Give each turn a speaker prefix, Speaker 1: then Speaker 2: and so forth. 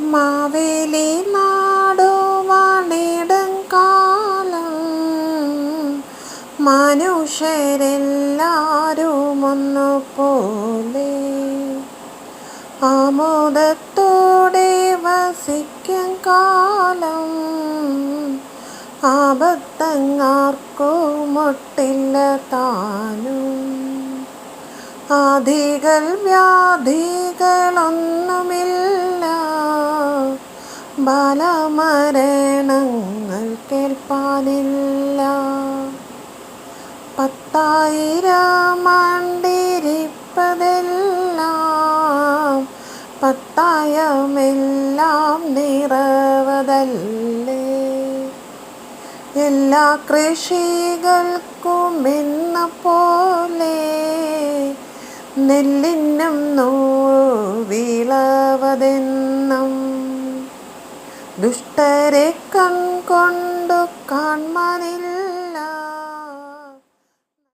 Speaker 1: മാവേലി നാടുവാണിടും കാലം. മനുഷ്യരെല്ലാരും ഒന്നുപോലെ ആമോദത്തോടെ വസിക്കും കാലം. ആപത്തങ്ങാർക്കും ഒട്ടില്ല താനും. ആധികൾ വ്യാധികളൊന്നുമില്ല ബാലമരണങ്ങൾ കേൾപ്പാനില്ല. പത്തായിരം ആണ്ടിരിപ്പതെല്ലാം പത്തായമെല്ലാം നിറവതല്ലേ. എല്ലാ കൃഷികൾക്കും എന്ന പോലെ നെല്ലിനും വിളവതെന്നും ദുഷ്ടരെ കൺകൊണ്ടു കാൺമാനില്ല